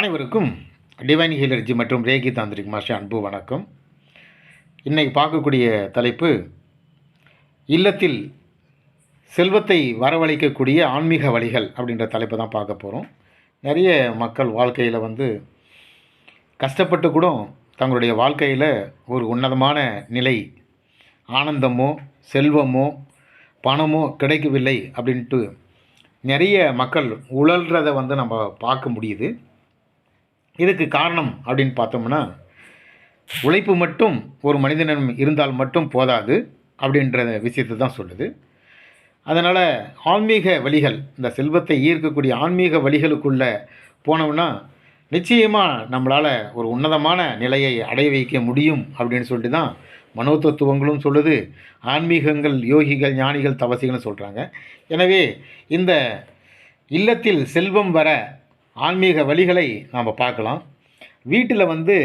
அனைவருக்கும் டிவைன் ஹீலர்ஜி மற்றும் Reiki tantric master அன்பு வணக்கம். இன்றைக்கு பார்க்கக்கூடிய தலைப்பு இல்லத்தில் செல்வத்தை வரவழைக்கக்கூடிய ஆன்மீக வழிகள் அப்படின்ற தலைப்பை தான் பார்க்க போகிறோம் நிறைய மக்கள் வாழ்க்கையில் வந்து கஷ்டப்பட்டு கூட தங்களுடைய வாழ்க்கையில் ஒரு உன்னதமான நிலை ஆனந்தமோ செல்வமோ பணமோ கிடைக்கவில்லை அப்படின்ட்டு நிறைய மக்கள் உழல்றதை வந்து நம்ம பார்க்க முடியுது. இதுக்கு காரணம் அப்படின்னு பார்த்தோம்னா உழைப்பு மட்டும் ஒரு மனிதனிடம் இருந்தால் மட்டும் போதாது அப்படின்ற விஷயத்தை தான் சொல்லுது. அதனால் ஆன்மீக வழிகள் இந்த செல்வத்தை ஈர்க்கக்கூடிய ஆன்மீக வழிகளுக்குள்ளே போனோம்னா நிச்சயமாக நம்மளால் ஒரு உன்னதமான நிலையை அடைய வைக்க முடியும் அப்படின்னு சொல்லிட்டு தான் மனோதத்துவங்களும் சொல்லுது. ஆன்மீகங்கள் யோகிகள் ஞானிகள் தவசிகள்னு சொல்கிறாங்க எனவே இந்த இல்லத்தில் செல்வம் வர ஆன்மீக வழிகளை நாம் பார்க்கலாம். வீட்டில் வந்து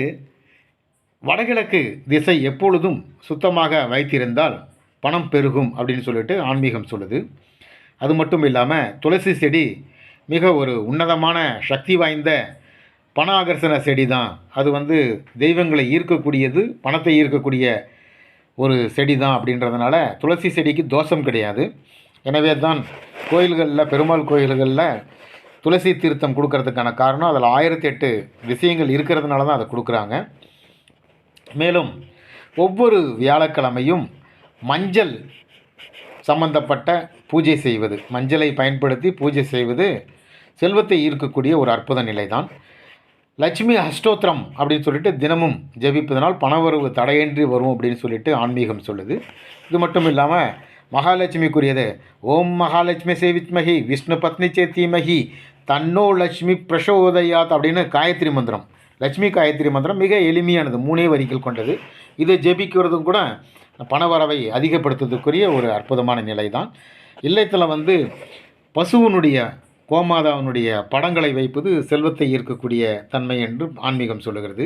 வடகிழக்கு திசை எப்பொழுதும் சுத்தமாக வைத்திருந்தால் பணம் பெருகும் அப்படின்னு சொல்லிட்டு ஆன்மீகம் சொல்லுது. அது மட்டும் இல்லாமல் துளசி செடி மிக ஒரு உன்னதமான சக்தி வாய்ந்த பண ஆகர்ஷண செடி தான் அது வந்து தெய்வங்களை ஈர்க்கக்கூடியது பணத்தை ஈர்க்கக்கூடிய ஒரு செடி தான் அப்படின்றதுனால துளசி செடிக்கு தோஷம் கிடையாது. எனவே தான் கோயில்களில் பெருமாள் கோயில்களில் துளசி தீர்த்தம் கொடுக்கறதுக்கான காரணம் அதில் ஆயிரத்தி எட்டு விஷயங்கள் இருக்கிறதுனால தான் அதை கொடுக்குறாங்க. மேலும் ஒவ்வொரு வியாழக்கிழமையும் மஞ்சள் சம்பந்தப்பட்ட பூஜை செய்வது மஞ்சளை பயன்படுத்தி பூஜை செய்வது செல்வத்தை ஈர்க்கக்கூடிய ஒரு அற்புத நிலைதான். லட்சுமி அஷ்டோத்திரம் அப்படின்னு சொல்லிட்டு தினமும் ஜெபிப்பதனால் பணவரவு தடையின்றி வரும் அப்படின்னு சொல்லிட்டு ஆன்மீகம் சொல்லுது. இது மட்டும் இல்லாமல் மகாலட்சுமிக்குரியது ஓம் மகாலட்சுமி சேவித்மகி விஷ்ணு பத்னி சேத்திமகி தன்னோ லட்சுமி பிரசோதயாத் அப்படின்னு காயத்ரி மந்திரம். லட்சுமி காயத்ரி மந்திரம் மிக எளிமையானது. மூணே வரிகள் கொண்டது. இதை ஜெபிக்கிறதும் கூட பணவரவை அதிகப்படுத்துவதற்குரிய ஒரு அற்புதமான நிலை தான் இல்லத்தில் வந்து பசுவினுடைய கோமாதாவினுடைய படங்களை வைப்பது செல்வத்தை ஈர்க்கக்கூடிய தன்மை என்று ஆன்மீகம் சொல்லுகிறது.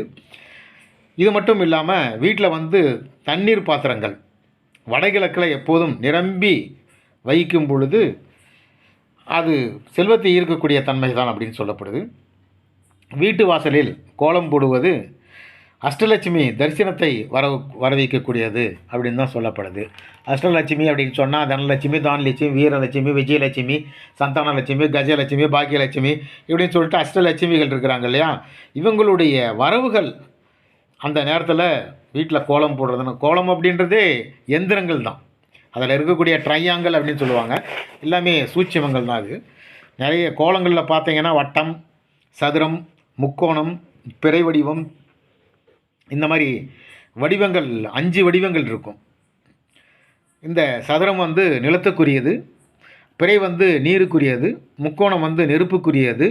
இது மட்டும் இல்லாமல் வீட்டில் வந்து தண்ணீர் பாத்திரங்கள் வடகிழக்கில் எப்போதும் நிரம்பி வைக்கும் பொழுது அது செல்வத்தை ஈர்க்கக்கூடிய தன்மை தான் அப்படின்னு சொல்லப்படுது. வீட்டு வாசலில் கோலம் போடுவது அஷ்டலட்சுமி தரிசனத்தை வர வரவைக்கக்கூடியது அப்படின்னு தான் சொல்லப்படுது. அஷ்டலட்சுமி அப்படின்னு சொன்னால் தனலட்சுமி தானலட்சுமி வீரலட்சுமி விஜயலட்சுமி சந்தானலட்சுமி கஜலட்சுமி பாக்கியலட்சுமி இப்படின்னு சொல்லிட்டு அஷ்டலட்சுமிகள் இருக்கிறாங்க இல்லையா? இவங்களுடைய வரவுகள் அந்த நேரத்தில் வீட்டில் கோலம் போடுறதுன்னு கோலம் அப்படின்றதே எந்திரங்கள் தான். அதில் இருக்கக்கூடிய ட்ரையாங்கல் அப்படின்னு சொல்லுவாங்க. எல்லாமே சூட்சமங்கள் தான் அது. நிறைய கோலங்களில் பார்த்தீங்கன்னா வட்டம் சதுரம் முக்கோணம் பிறை வடிவம் இந்த மாதிரி வடிவங்கள் அஞ்சு வடிவங்கள் இருக்கும். இந்த சதுரம் வந்து நிலத்துக்குரியது பிறை வந்து நீருக்குரியது முக்கோணம் வந்து நெருப்புக்குரியது.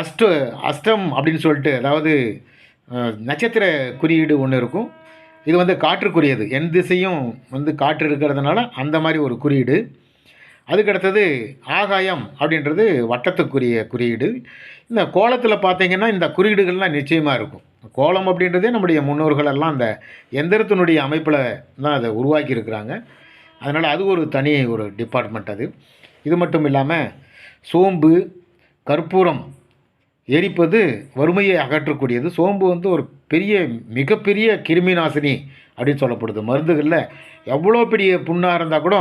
அஷ்ட அஷ்டம் அப்படின்னு சொல்லிட்டு அதாவது நட்சத்திர குறியீடு ஒன்று இருக்கும். இது வந்து காற்றுக்குரியது. என் திசையும் வந்து காற்று இருக்கிறதுனால அந்த மாதிரி ஒரு குறியீடு. அதுக்கடுத்தது ஆகாயம் அப்படின்றது வட்டத்துக்குரிய குறியீடு. இந்த கோலத்தில் பார்த்தீங்கன்னா இந்த குறியீடுகள்லாம் நிச்சயமாக இருக்கும். கோலம் அப்படின்றதே நம்முடைய முன்னோர்கள் எல்லாம் அந்த எந்திரத்தினுடைய அமைப்பில் தான் அதை உருவாக்கி இருக்கிறாங்க அதனால் அது ஒரு தனி ஒரு டிபார்ட்மெண்ட் அது. இது மட்டும் இல்லாமல் சோம்பு கற்பூரம் எரிப்பது வறுமையை அகற்றக்கூடியது. சோம்பு வந்து ஒரு பெரிய மிகப்பெரிய கிருமி நாசினி அப்படின்னு சொல்லப்படுது. மருந்துகளில் எவ்வளோ பெரிய புண்ணாக இருந்தால் கூட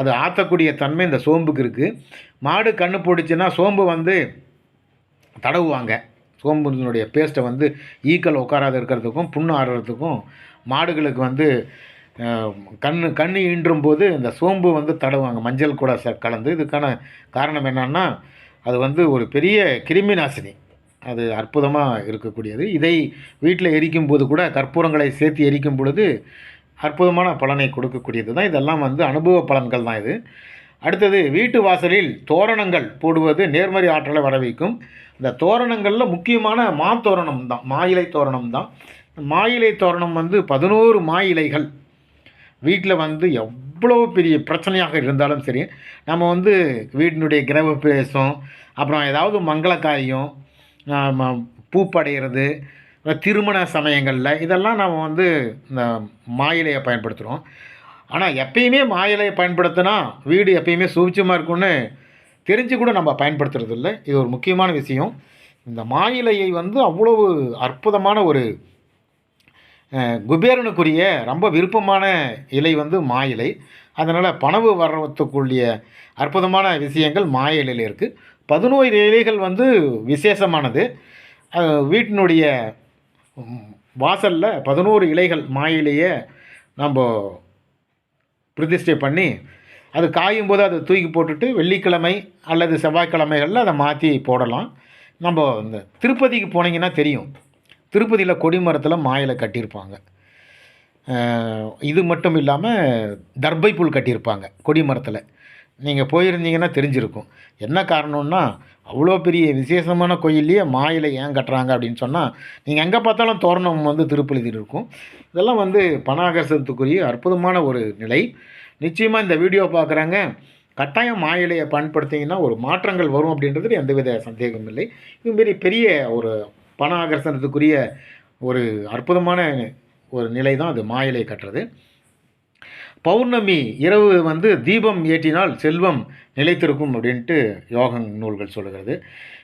அது ஆற்றக்கூடிய தன்மை இந்த சோம்புக்கு இருக்குது மாடு கண்ணு போட்டுச்சுன்னா சோம்பு வந்து தடவுவாங்க. சோம்புனுடைய பேஸ்ட்டை வந்து ஈக்கள் உட்காராத இருக்கிறதுக்கும் புண்ணு ஆடுறதுக்கும் மாடுகளுக்கு வந்து கண் கண் ஈன்றும் போது இந்த சோம்பு வந்து தடவுவாங்க. மஞ்சள் கூட ச கலந்து. இதுக்கான காரணம் என்னன்னா அது வந்து ஒரு பெரிய கிருமி நாசினி அது அற்புதமாக இருக்கக்கூடியது. இதை வீட்டில் எரிக்கும் போது கூட கற்பூரங்களை சேர்த்து எரிக்கும் பொழுது அற்புதமான பலனை கொடுக்கக்கூடியது தான். இதெல்லாம் வந்து அனுபவ பலன்கள் தான் இது. அடுத்தது வீட்டு வாசலில் தோரணங்கள் போடுவது நேர்மறை ஆற்றலை வர வைக்கும் இந்த தோரணங்களில் முக்கியமான மாத்தோரணம் தான் மாயிலை தோரணம் தான். மாயிலை தோரணம் வந்து பதினோரு மாயிலைகள். வீட்டில் வந்து எவ்வளோ பெரிய பிரச்சனையாக இருந்தாலும் சரி நம்ம வந்து வீட்டினுடைய கிரக பிரவேசம் அப்புறம் ஏதாவது மங்கள காரியம் பூப்படைகிறது திருமண சமயங்களில் இதெல்லாம் நாம் வந்து இந்த மாயிலையை பயன்படுத்துகிறோம் ஆனால் எப்பயுமே மாயிலையை பயன்படுத்தினா வீடு எப்பயுமே சூட்சமாக இருக்கும்னு தெரிஞ்சு கூட நம்ம பயன்படுத்துறது இல்லை இது ஒரு முக்கியமான விஷயம். இந்த மாயிலையை வந்து அவ்வளவு அற்புதமான ஒரு குபேரனுக்குரிய ரொம்ப விருப்பமான இலை வந்து மாயிலை. அதனால் பணவு வர்றதுக்குரிய அற்புதமான விஷயங்கள் மாயிலையில் இருக்குது பதினோரு இலைகள் வந்து விசேஷமானது. வீட்டினுடைய வாசலில் பதினோரு இலைகள் மாயிலேயே நம்ம பிரதிஷ்டை பண்ணி அது காயும் போது அதை தூக்கி போட்டுட்டு வெள்ளிக்கிழமை அல்லது செவ்வாய்க்கிழமைகளில் அதை மாற்றி போடலாம். நம்ம இந்த திருப்பதிக்கு போனீங்கன்னா தெரியும். திருப்பதியில் கொடிமரத்தில் மாயிலை கட்டியிருப்பாங்க. இது மட்டும் இல்லாமல் தர்பை புல் கட்டியிருப்பாங்க கொடிமரத்தில் நீங்கள் போயிருந்தீங்கன்னா தெரிஞ்சிருக்கும். என்ன காரணம்னா அவ்வளோ பெரிய விசேஷமான கோயில்லையே மாயிலை ஏன் கட்டுறாங்க அப்படின்னு சொன்னால் நீங்கள் எங்கே பார்த்தாலும் தோரணம் வந்து திருப்பதியில் இருக்கும். இதெல்லாம் வந்து பணாகர்ஷத்துக்குரிய அற்புதமான ஒரு நிலை. நிச்சயமாக இந்த வீடியோ பார்க்குறாங்க கட்டாயம் மாயிலையை பயன்படுத்திங்கன்னா ஒரு மாற்றங்கள் வரும் அப்படின்றதுல எந்தவித சந்தேகமும் இல்லை. இதுமாரி பெரிய ஒரு பண ஆகர்ஷணத்துக்குரிய ஒரு அற்புதமான ஒரு நிலை தான் அது மாயிலை கட்டுறது. பௌர்ணமி இரவு வந்து தீபம் ஏற்றினால் செல்வம் நிலைத்திருக்கும் அப்படின்ட்டு யோக நூல்கள் சொல்லுகிறது.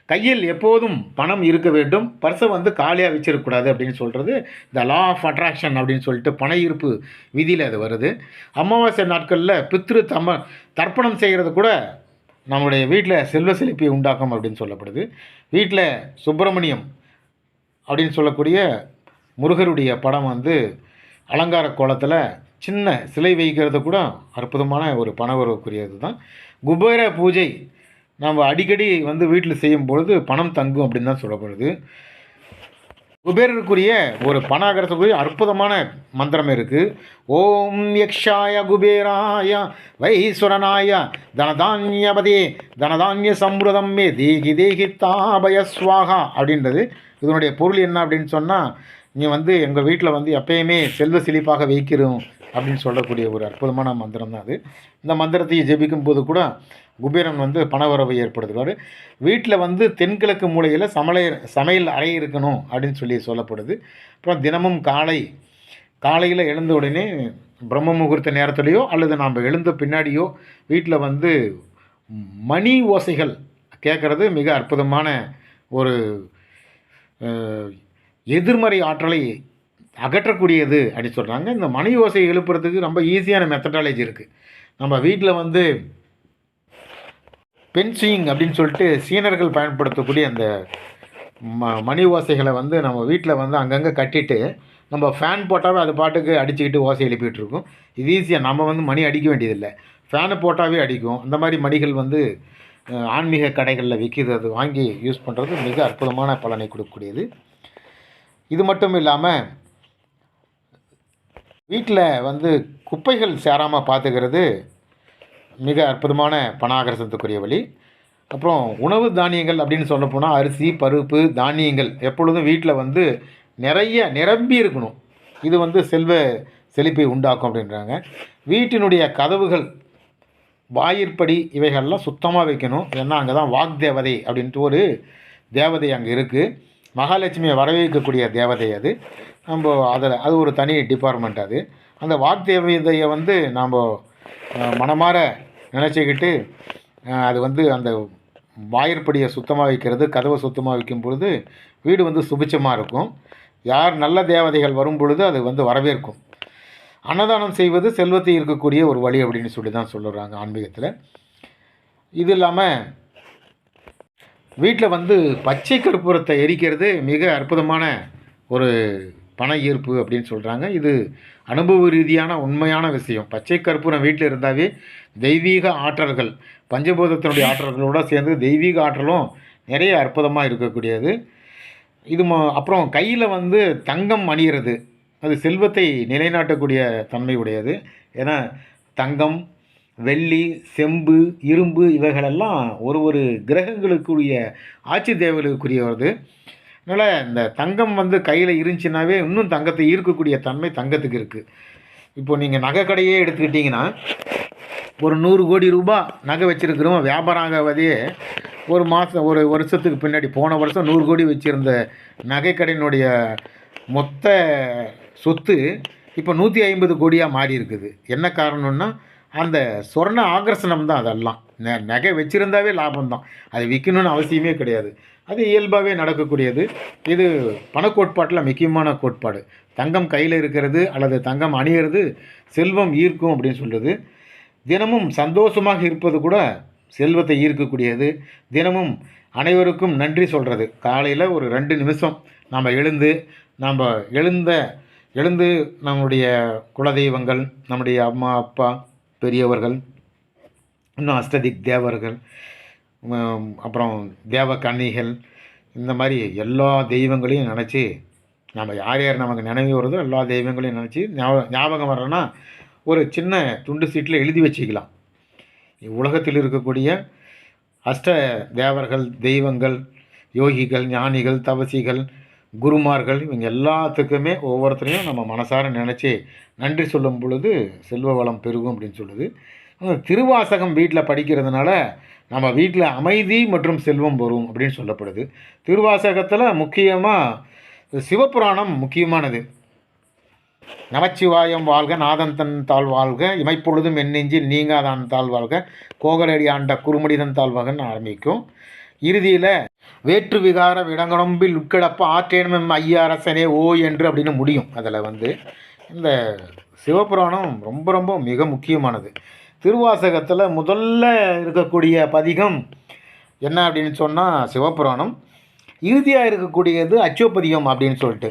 கையில் எப்போதும் பணம் இருக்க வேண்டும். பர்ஸை வந்து காலியாக வச்சிருக்கக்கூடாது அப்படின்னு சொல்கிறது த லா ஆஃப் அட்ராக்ஷன் அப்படின்னு சொல்லிட்டு பண ஈர்ப்பு விதியில் அது வருது. அமாவாசை நாட்களில் பித்ரு தம தர்ப்பணம் செய்கிறது கூட நம்முடைய வீட்டில் செல்வ செழிப்பை உண்டாக்கும் அப்படின்னு சொல்லப்படுது. வீட்டில் சுப்பிரமணியம் அப்படின்னு சொல்லக்கூடிய முருகருடைய படம் வந்து அலங்கார கோலத்தில் சின்ன சிலை வைக்கிறது கூட அற்புதமான ஒரு பணவரவுக்குரியது தான். குபேர பூஜை நம்ம அடிக்கடி வந்து வீட்டில் செய்யும் பொழுது பணம் தங்கும் அப்படின்னு தான் சொல்லப்படுது. குபேரருக்குரிய ஒரு பணாகரத்துக்குரிய அற்புதமான மந்திரம் இருக்குது ஓம் யக்ஷாய குபேராய வைஸ்வரனாய தனதான்யபதே தனதான்ய சம்ருதம் மே தேகி தேகி தாபய ஸ்வாகா அப்படின்றது. இதனுடைய பொருள் என்ன அப்படின்னு சொன்னால் நீ வந்து எங்கள் வீட்டில் வந்து எப்பயுமே செல்வ செழிப்பாக வைக்கிறோம். அப்படின்னு சொல்லக்கூடிய ஒரு அற்புதமான மந்திரம் தான் அது. இந்த மந்திரத்தையே ஜெபிக்கும் போது கூட குபேரன் வந்து பணவரவை ஏற்படுத்துவார். வீட்டில் வந்து தென்கிழக்கு மூலையில் சமையல் சமையல் அறை இருக்கணும் அப்படின்னு சொல்லி சொல்லப்படுது. அப்புறம் தினமும் காலை காலையில் எழுந்த உடனே பிரம்ம முகூர்த்த நேரத்துலையோ அல்லது நாம் எழுந்த பின்னாடியோ வீட்டில் வந்து மணி ஓசைகள் கேட்குறது மிக அற்புதமான ஒரு எதிர்மறை ஆற்றலை அகற்றக்கூடியது அப்படின்னு சொல்கிறாங்க இந்த மணி ஓசை எழுப்புறதுக்கு ரொம்ப ஈஸியான மெத்தடாலஜி இருக்குது நம்ம வீட்டில் வந்து பென்சிங் அப்படின்னு சொல்லிட்டு சீனர்கள் பயன்படுத்தக்கூடிய அந்த ம மணி ஓசைகளை வந்து நம்ம வீட்டில் வந்து அங்கங்கே கட்டிட்டு நம்ம ஃபேன் போட்டாவே அது பாட்டுக்கு அடிச்சுக்கிட்டு ஓசை எழுப்பிட்டு இருக்கும். இது ஈஸியாக நம்ம வந்து மணி அடிக்க வேண்டியதில்லை. ஃபேனை போட்டாவே அடிக்கும். அந்த மாதிரி மணிகள் வந்து ஆன்மீக கடைகளில் விற்கிது அது வாங்கி யூஸ் பண்ணுறது மிக அற்புதமான பலனை கொடுக்கக்கூடியது. இது மட்டும் இல்லாமல் வீட்டில் வந்து குப்பைகள் சேராமல் பார்த்துக்கிறது மிக அற்புதமான பணாகரசத்துக்குரிய வழி. அப்புறம் உணவு தானியங்கள் அப்படின்னு சொல்ல போனால் அரிசி பருப்பு தானியங்கள் எப்பொழுதும் வீட்டில் வந்து நிறைய நிரம்பி இருக்கணும். இது வந்து செல்வ செழிப்பை உண்டாக்கும் அப்படின்றாங்க. வீட்டினுடைய கதவுகள் வாயிற்படி இவைகள்லாம் சுத்தமாக வைக்கணும். ஏன்னா அங்கே தான் வாக் தேவதை அப்படின்ட்டு ஒரு தேவதை அங்கே இருக்குது மகாலட்சுமியை வரவேற்கக்கூடிய தேவதை அது. நம்ம அதில் அது ஒரு தனி டிபார்ட்மெண்ட் அது. அந்த வாக்தேவதையை வந்து நாம் மனமாற நினச்சிக்கிட்டு அது வந்து அந்த வாயிற்படியை சுத்தமாக வைக்கிறது கதவை சுத்தமாக வைக்கும் பொழுது வீடு வந்து சுபிச்சமாக இருக்கும். யார் நல்ல தேவதைகள் வரும் பொழுது அது வந்து வரவேற்கும். அன்னதானம் செய்வது செல்வத்தை இருக்கக்கூடிய ஒரு வழி அப்படின்னு சொல்லி தான் சொல்லுறாங்க ஆன்மீகத்தில். இது இல்லாமல் வீட்டில் வந்து பச்சை கற்பூரத்தை எரிக்கிறது மிக அற்புதமான ஒரு பண ஈர்ப்பு அப்படின்னு சொல்கிறாங்க இது அனுபவ ரீதியான உண்மையான விஷயம். பச்சை கற்பூரம் வீட்டில் இருந்தாவே தெய்வீக ஆற்றல்கள் பஞ்சபூதத்தினுடைய ஆற்றல்களோடு சேர்ந்து தெய்வீக ஆற்றலும் நிறைய அற்புதமாக இருக்கக்கூடியது. இது அப்புறம் கையில் வந்து தங்கம் அணியிறது. அது செல்வத்தை நிலைநாட்டக்கூடிய தன்மை உடையது. ஏன்னா தங்கம் வெள்ளி செம்பு இரும்பு இவைகளெல்லாம் ஒரு ஒரு கிரகங்களுக்குரிய ஆட்சி தேவர்களுக்குரியது அதனால் இந்த தங்கம் வந்து கையில் இருந்துச்சுனாவே இன்னும் தங்கத்தை ஈர்க்கக்கூடிய தன்மை தங்கத்துக்கு இருக்குது இப்போ நீங்கள் நகை கடையே எடுத்துக்கிட்டிங்கன்னா ஒரு நூறு கோடி ரூபாய் நகை வச்சுருக்கிறோம் வியாபாரம் ஆகாவதே ஒரு மாதம் ஒரு வருஷத்துக்கு பின்னாடி போன வருஷம் நூறு கோடி வச்சுருந்த நகைக்கடையினுடைய மொத்த சொத்து இப்போ நூற்றி ஐம்பது கோடியாக மாறி இருக்குது. என்ன காரணம்னா அந்த சொர்ண ஆகர்ஷணம் தான் அதெல்லாம். நெ நகை வச்சுருந்தாவே லாபம் தான் அதை விற்கணும்னு அவசியமே கிடையாது. அது இயல்பாகவே நடக்கக்கூடியது. இது பணக்கோட்பாட்டில் முக்கியமான கோட்பாடு. தங்கம் கையில் இருக்கிறது அல்லது தங்கம் அணியிறது செல்வம் ஈர்க்கும் அப்படின்னு சொல்கிறது தினமும் சந்தோஷமாக இருப்பது கூட செல்வத்தை ஈர்க்கக்கூடியது. தினமும் அனைவருக்கும் நன்றி சொல்கிறது காலையில் ஒரு ரெண்டு நிமிஷம் நம்ம எழுந்து நம்ம எழுந்த எழுந்து நம்முடைய குலதெய்வங்கள் நம்முடைய அம்மா அப்பா பெரியவர்கள் இன்னும் அஷ்டதிக் தேவர்கள் அப்புறம் தேவ கன்னிகள் இந்த மாதிரி எல்லா தெய்வங்களையும் நினச்சி நம்ம யார் யார் நமக்கு நினைவு வருதோ எல்லா தெய்வங்களையும் நினச்சி ஞாபகம் ஞாபகம் வர்றோன்னா ஒரு சின்ன துண்டு சீட்டில் எழுதி வச்சுக்கலாம். உலகத்தில் இருக்கக்கூடிய அஷ்ட தேவர்கள் தெய்வங்கள் யோகிகள் ஞானிகள் தவசிகள் குருமார்கள் இவங்க எல்லாத்துக்குமே ஒவ்வொருத்தரையும் நம்ம மனசார நினச்சி நன்றி சொல்லும் பொழுது செல்வ வளம் பெருகும் அப்படின்னு சொல்லுது. திருவாசகம் வீட்டில் படிக்கிறதுனால நம்ம வீட்டில் அமைதி மற்றும் செல்வம் வரும் அப்படின்னு சொல்லப்படுது. திருவாசகத்தில் முக்கியமாக சிவபுராணம் முக்கியமானது. நமச்சிவாயம் வாழ்க நாதந்தன் தாழ் வாழ்க இமைப்பொழுதும் என்னெஞ்சில் நீங்காதான் தாழ் வாழ்க கோகலடி ஆண்ட குறுமடிதன் தாழ்வாகன்னு ஆரம்பிக்கும். இறுதியில் வேற்று விகார விடங்கடம்பில் உட்கிடப்ப ஆற்றேனும் ஐயா அரசனே ஓ என்று அப்படின்னு முடியும். அதில் வந்து இந்த சிவபுராணம் ரொம்ப ரொம்ப மிக முக்கியமானது. திருவாசகத்தில் முதல்ல இருக்கக்கூடிய பதிகம் என்ன அப்படின்னு சொன்னால் சிவபுராணம். இறுதியாக இருக்கக்கூடியது அச்சோப்பதிகம் அப்படின்னு சொல்லிட்டு.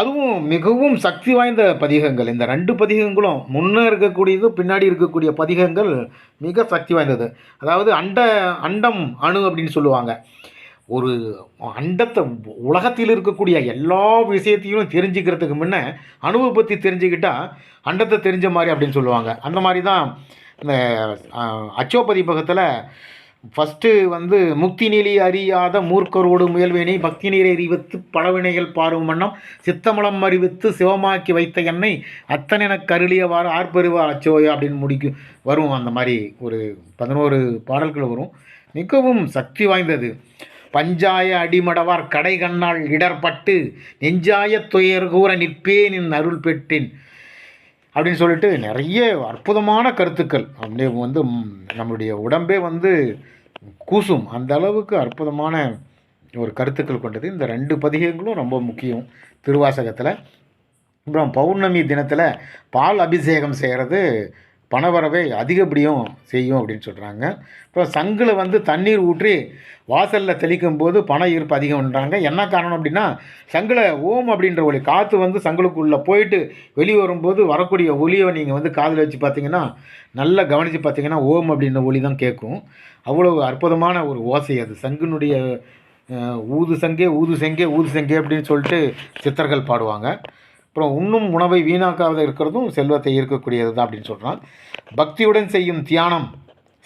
அதுவும் மிகவும் சக்தி வாய்ந்த பதிகங்கள். இந்த ரெண்டு பதிகங்களும் முன்னே இருக்கக்கூடியது பின்னாடி இருக்கக்கூடிய பதிகங்கள் மிக சக்தி வாய்ந்தது. அதாவது அண்ட அண்டம் அணு அப்படின்னு சொல்லுவாங்க. ஒரு அண்டத்தை உலகத்தில் இருக்கக்கூடிய எல்லா விஷயத்தையும் தெரிஞ்சுக்கிறதுக்கு முன்னே அணுவை பற்றி தெரிஞ்சுக்கிட்டால் அண்டத்தை தெரிஞ்ச மாதிரி அப்படின்னு சொல்லுவாங்க. அந்த மாதிரி தான் இந்த அச்சோபதி அச்சோபதிபகத்தில் ஃபஸ்ட்டு வந்து முக்தி நிலை அறியாத மூர்க்கரோடு முயல்வேனை பக்தி நீரை அறிவித்து பழவினைகள் பாரும் வண்ணம் சித்தமலம் அறிவித்து சிவமாக்கி வைத்த என்னை அத்தனென கருளியவாறு ஆர்ப்பெருவா அச்சோயா அப்படின்னு முடிக்கும் வரும். அந்த மாதிரி ஒரு பதினோரு பாடல்கள் வரும். மிகவும் சக்தி வாய்ந்தது. பஞ்சாய அடிமடவார் கடை கண்ணால் இடர்பட்டு நெஞ்சாய துயர் கூற நிற்பேன் என் அருள் பெற்றேன். அப்படின்னு சொல்லிட்டு நிறைய அற்புதமான கருத்துக்கள். அப்படியே வந்து நம்மளுடைய உடம்பே வந்து கூசும். அந்த அளவுக்கு அற்புதமான ஒரு கருத்துக்கள் கொண்டது. இந்த ரெண்டு பதிகங்களும் ரொம்ப முக்கியம் திருவாசகத்தில். அப்புறம் பௌர்ணமி தினத்தில் பால் அபிஷேகம் செய்கிறது பணவரவை அதிகப்படியும் செய்யும் அப்படின்னு சொல்கிறாங்க அப்புறம் சங்கில் வந்து தண்ணீர் ஊற்றி வாசலில் தெளிக்கும் போது பண ஈர்ப்பு அதிகம்ன்றாங்க. என்ன காரணம் அப்படின்னா சங்கில் ஓம் அப்படின்ற ஒலி காற்று வந்து சங்களுக்குள்ளே போயிட்டு வெளியே வரும்போது வரக்கூடிய ஒலியை நீங்கள் வந்து காதில் வச்சு பார்த்தீங்கன்னா நல்லா கவனித்து பார்த்தீங்கன்னா ஓம் அப்படின்ற ஒலி தான் கேட்கும். அவ்வளோ அற்புதமான ஒரு ஓசை அது. சங்கினுடைய ஊது சங்கே ஊது செங்கே ஊது செங்கே அப்படின்னு சொல்லிட்டு சித்தர்கள் பாடுவாங்க. அப்புறம் உண்ணும் உணவை வீணாக்காத இருக்கிறதும் செல்வத்தை ஈர்க்கக்கூடியது தான் அப்படின்னு சொல்கிறான் பக்தியுடன் செய்யும் தியானம்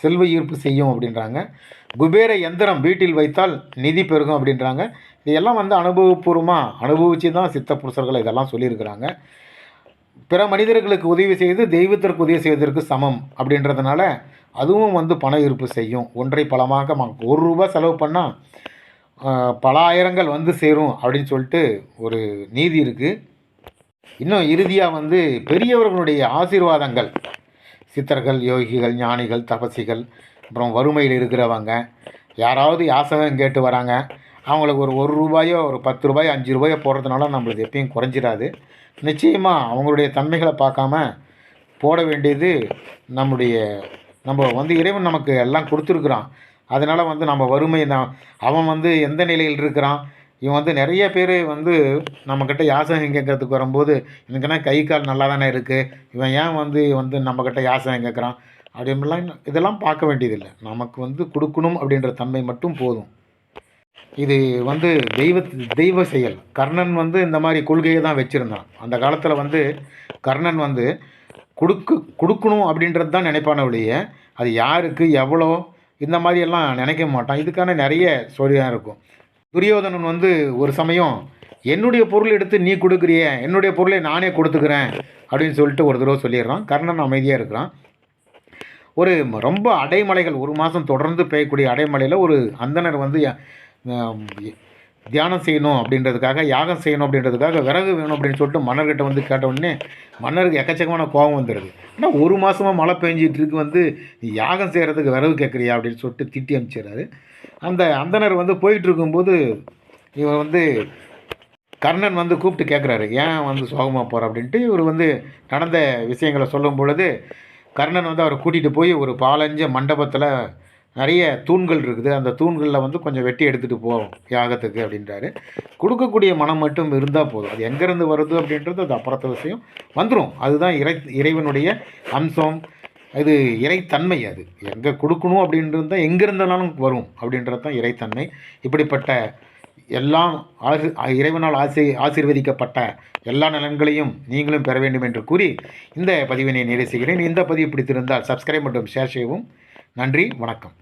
செல்வ ஈர்ப்பு செய்யும் அப்படின்றாங்க. குபேர எந்திரம் வீட்டில் வைத்தால் நிதி பெருகும் அப்படின்றாங்க. இதெல்லாம் வந்து அனுபவபூர்வமாக அனுபவித்து தான் சித்த புருஷர்கள் இதெல்லாம் சொல்லியிருக்கிறாங்க. பிற மனிதர்களுக்கு உதவி செய்து தெய்வத்திற்கு உதவி செய்வதற்கு சமம் அப்படின்றதுனால அதுவும் வந்து பண ஈர்ப்பு செய்யும். ஒன்றை பலமாக ஒரு ரூபா செலவு பண்ணால் பல ஆயிரங்கள் வந்து சேரும் அப்படின்னு சொல்லிட்டு ஒரு நீதி இருக்குது இன்னும் இறுதியாக வந்து பெரியவர்களுடைய ஆசீர்வாதங்கள். சித்தர்கள் யோகிகள் ஞானிகள் தபசிகள் அப்புறம் வறுமையில் இருக்கிறவங்க. யாராவது யாசகம் கேட்டு வராங்க. அவங்களுக்கு ஒரு ஒரு ரூபாயோ ஒரு பத்து ரூபாயோ அஞ்சு ரூபாயோ போடுறதுனால நம்மளுக்கு எப்பயும் குறைஞ்சிடாது. நிச்சயமாக அவங்களுடைய தன்மைகளை பார்க்காம போட வேண்டியது நம்முடைய நம்ம வந்து இறைவன் நமக்கு எல்லாம் கொடுத்துருக்குறான். அதனால் வந்து நம்ம வறுமை அவன் வந்து எந்த நிலையில் இருக்கிறான்? இவன் வந்து நிறைய பேர் வந்து நம்மக்கிட்ட யாசகம் கேட்கறதுக்கு வரும்போது எனக்குன்னா கை கால் நல்லா தானே இருக்குது இவன் ஏன் வந்து வந்து நம்மக்கிட்ட யாசகம் கேட்குறான் அப்படின்லாம் இதெல்லாம் பார்க்க வேண்டியதில்லை. நமக்கு வந்து கொடுக்கணும் அப்படின்ற தன்மை மட்டும் போதும். இது வந்து தெய்வ தெய்வ செயல். கர்ணன் வந்து இந்த மாதிரி கொள்கையை தான் வச்சுருந்தான். அந்த காலத்தில் வந்து கர்ணன் வந்து கொடுக்கு கொடுக்கணும் அப்படின்றது தான் நினைப்பான ஒழிய அது யாருக்கு எவ்வளோ இந்த மாதிரியெல்லாம் நினைக்க மாட்டான். இதுக்கான நிறைய ஸ்டோரியாக இருக்கும். துரியோதனன் வந்து ஒரு சமயம் என்னுடைய பொருள் எடுத்து நீ கொடுக்குறிய என்னுடைய பொருளை நானே கொடுத்துக்கிறேன் அப்படின்னு சொல்லிட்டு ஒரு தடவை சொல்லிடுறான். கர்ணன் அமைதியாக இருக்கிறான். ஒரு ரொம்ப அடைமலைகள் ஒரு மாதம் தொடர்ந்து பெய்யக்கூடிய அடைமலையில் ஒரு அந்தணர் வந்து தியானம் செய்யணும் அப்படின்றதுக்காக யாகம் செய்யணும் அப்படின்றதுக்காக விறகு வேணும் அப்படின்னு சொல்லிட்டு மன்னர்கிட்ட வந்து கேட்ட உடனே மன்னருக்கு எக்கச்சக்கமான கோபம் வந்துடுது ஆனால் ஒரு மாதமாக மழை பெஞ்சிட்டு இருக்கு வந்து யாகம் செய்கிறதுக்கு விறகு கேட்குறியா அப்படின்னு சொல்லிட்டு திட்டி அனுப்பிச்சிடுறாரு. அந்த அந்தனர் வந்து போயிட்டு இருக்கும்போது இவர் வந்து கர்ணன் வந்து கூப்பிட்டு கேட்குறாரு ஏன் வந்து சோகமாக போகிற அப்படின்ட்டு இவர் வந்து நடந்த விஷயங்களை சொல்லும் பொழுது கர்ணன் வந்து அவரை கூட்டிகிட்டு போய் ஒரு பாலஞ்ச மண்டபத்தில் நிறைய தூண்கள் இருக்குது. அந்த தூண்களில் வந்து கொஞ்சம் வெட்டி எடுத்துகிட்டு போவோம் யாகத்துக்கு அப்படின்றாரு. கொடுக்கக்கூடிய மனம் மட்டும் இருந்தால் போதும். அது எங்கேருந்து வருது அப்படின்றது அது அப்புறத்த விஷயம். வந்துடும் அதுதான் இறை இறைவனுடைய அம்சம். அது இறைத்தன்மை அது. எங்கே கொடுக்கணும் அப்படின்றது தான் எங்கே இருந்தாலும் வரும் அப்படின்றது தான் இறைத்தன்மை. இப்படிப்பட்ட எல்லாம் ஆசி இறைவனால் ஆசி ஆசீர்வதிக்கப்பட்ட எல்லா நலன்களையும் நீங்களும் பெற வேண்டும் என்று கூறி இந்த பதிவினை நிறைவு செய்கிறேன். இந்த பதிவு பிடித்திருந்தால் சப்ஸ்கிரைப் மற்றும் ஷேர் செய்யவும். நன்றி வணக்கம்.